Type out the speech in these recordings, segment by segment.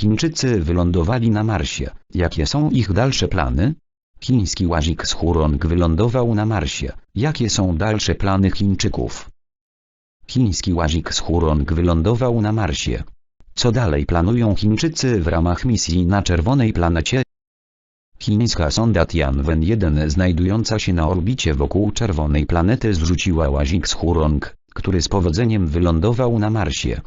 Chińczycy wylądowali na Marsie. Jakie są ich dalsze plany? Chiński łazik z Hurong wylądował na Marsie. Jakie są dalsze plany Chińczyków? Chiński łazik z Hurong wylądował na Marsie. Co dalej planują Chińczycy w ramach misji na czerwonej planecie? Chińska sonda Tianwen-1 znajdująca się na orbicie wokół czerwonej planety zrzuciła łazik z Hurong, który z powodzeniem wylądował na Marsie.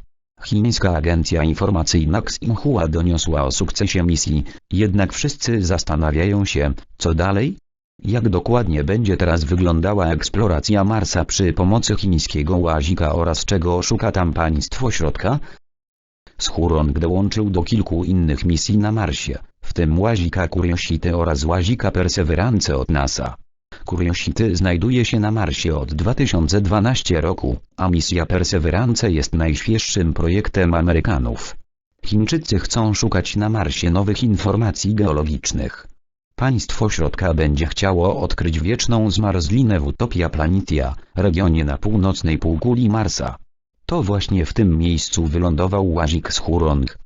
Chińska agencja informacyjna Xinhua doniosła o sukcesie misji, jednak wszyscy zastanawiają się, co dalej? Jak dokładnie będzie teraz wyglądała eksploracja Marsa przy pomocy chińskiego łazika oraz czego szuka tam państwo środka? Schurong dołączył do kilku innych misji na Marsie, w tym łazika Curiosity oraz łazika Perseverance od NASA. Curiosity znajduje się na Marsie od 2012 roku, a misja Perseverance jest najświeższym projektem Amerykanów. Chińczycy chcą szukać na Marsie nowych informacji geologicznych. Państwo środka będzie chciało odkryć wieczną zmarzlinę w Utopia Planitia, regionie na północnej półkuli Marsa. To właśnie w tym miejscu wylądował łazik z Hurong.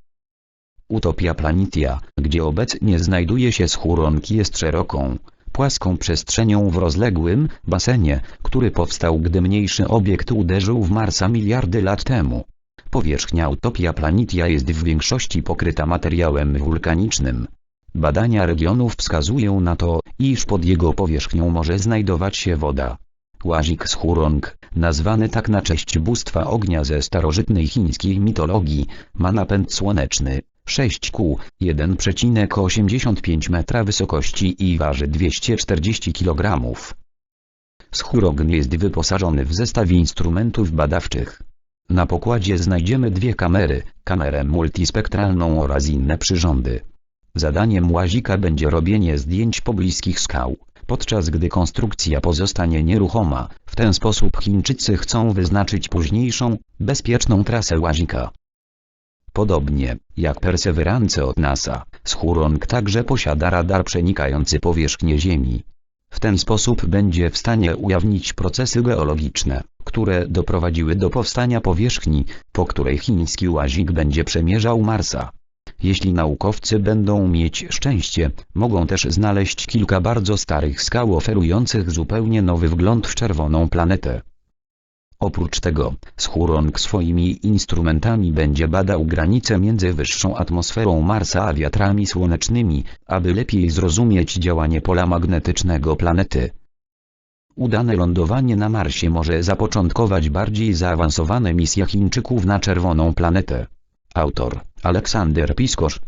Utopia Planitia, gdzie obecnie znajduje się Schurong jest szeroką, płaską przestrzenią w rozległym basenie, który powstał gdy mniejszy obiekt uderzył w Marsa miliardy lat temu. Powierzchnia Utopia Planitia jest w większości pokryta materiałem wulkanicznym. Badania regionów wskazują na to, iż pod jego powierzchnią może znajdować się woda. Łazik z Hurong, nazwany tak na cześć bóstwa ognia ze starożytnej chińskiej mitologii, ma napęd słoneczny, 6 kół, 1,85 metra wysokości i waży 240 kg. Schurogn jest wyposażony w zestaw instrumentów badawczych. Na pokładzie znajdziemy dwie kamery, kamerę multispektralną oraz inne przyrządy. Zadaniem łazika będzie robienie zdjęć pobliskich skał, podczas gdy konstrukcja pozostanie nieruchoma. W ten sposób Chińczycy chcą wyznaczyć późniejszą, bezpieczną trasę łazika. Podobnie, jak Perseverance od NASA, Schurong także posiada radar przenikający powierzchnię Ziemi. W ten sposób będzie w stanie ujawnić procesy geologiczne, które doprowadziły do powstania powierzchni, po której chiński łazik będzie przemierzał Marsa. Jeśli naukowcy będą mieć szczęście, mogą też znaleźć kilka bardzo starych skał oferujących zupełnie nowy wgląd w czerwoną planetę. Oprócz tego, Schurong swoimi instrumentami będzie badał granice między wyższą atmosferą Marsa a wiatrami słonecznymi, aby lepiej zrozumieć działanie pola magnetycznego planety. Udane lądowanie na Marsie może zapoczątkować bardziej zaawansowane misje Chińczyków na czerwoną planetę. Autor Aleksander Piskosz